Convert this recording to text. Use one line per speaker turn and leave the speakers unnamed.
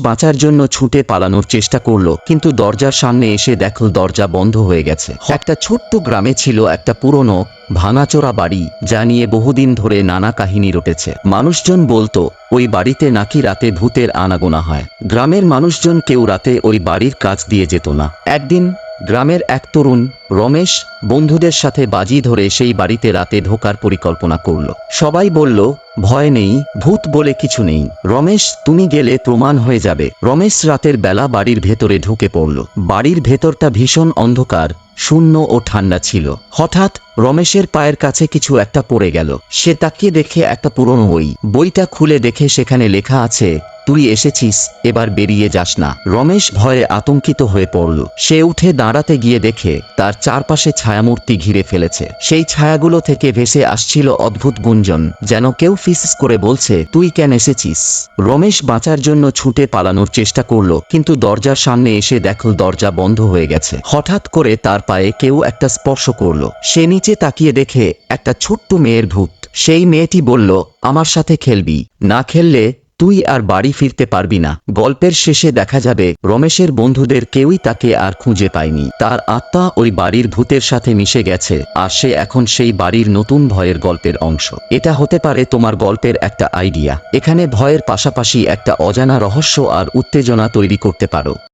বাঁচার জন্য ছুটে পালানোর চেষ্টা করল, কিন্তু দরজার সামনে এসে দেখল দরজা বন্ধ হয়ে গেছে। একটা ছোট্ট গ্রামে ছিল একটা পুরনো ভাঙাচোরা বাড়ি, যা নিয়ে বহুদিন ধরে নানা কাহিনী রটেছে। মানুষজন বলতো, ওই বাড়িতে নাকি রাতে ভূতের আনাগোনা হয়। গ্রামের মানুষজন কেউ রাতে ওই বাড়ির কাজ দিয়ে যেত না। একদিন গ্রামের এক তরুণ, রমেশ, বন্ধুদের সাথে বাজি ধরে সেই বাড়িতে রাতে ঢোকার পরিকল্পনা করল। সবাই বলল, ভয় নেই, ভূত বলে কিছু নেই। রমেশ, তুমি গেলে প্রমাণ হয়ে যাবে। রমেশ রাতের বেলা বাড়ির ভেতরে ঢুকে পড়ল। বাড়ির ভেতরটা ভীষণ অন্ধকার, শূন্য ও ঠান্ডা ছিল। হঠাৎ রমেশের পায়ের কাছে কিছু একটা পড়ে গেল। সে তাকিয়ে দেখে একটা পুরনো বই। বইটা খুলে দেখে সেখানে লেখা আছে, তুই এসেছিস, এবার বেরিয়ে যাস না। রমেশ ভয়ে আতঙ্কিত হয়ে পড়ল। সে উঠে দাঁড়াতে গিয়ে দেখে, তার চারপাশে ছায়ামূর্তি ঘিরে ফেলেছে। সেই ছায়াগুলো থেকে ভেসে আসছিল অদ্ভুত গুঞ্জন, যেন কেউ ফিস করে বলছে, তুই কেন এসেছিস? রমেশ বাঁচার জন্য ছুটে পালানোর চেষ্টা করল, কিন্তু দরজার সামনে এসে দেখল দরজা বন্ধ হয়ে গেছে। হঠাৎ করে তার পায়ে কেউ একটা স্পর্শ করল। সে তাকিয়ে দেখে একটা ছোট্ট মেয়ের ভূত। সেই মেয়েটি বলল, আমার সাথে খেলবি। না খেললে তুই আর বাড়ি ফিরতে পারবি না। গল্পের শেষে দেখা যাবে, রমেশের বন্ধুদের কেউই তাকে আর খুঁজে পায়নি। তার আত্মা ওই বাড়ির ভূতের সাথে মিশে গেছে, আর সে এখন সেই বাড়ির নতুন ভয়ের গল্পের অংশ। এটা হতে পারে তোমার গল্পের একটা আইডিয়া। এখানে ভয়ের পাশাপাশি একটা অজানা রহস্য আর উত্তেজনা তৈরি করতে পারো।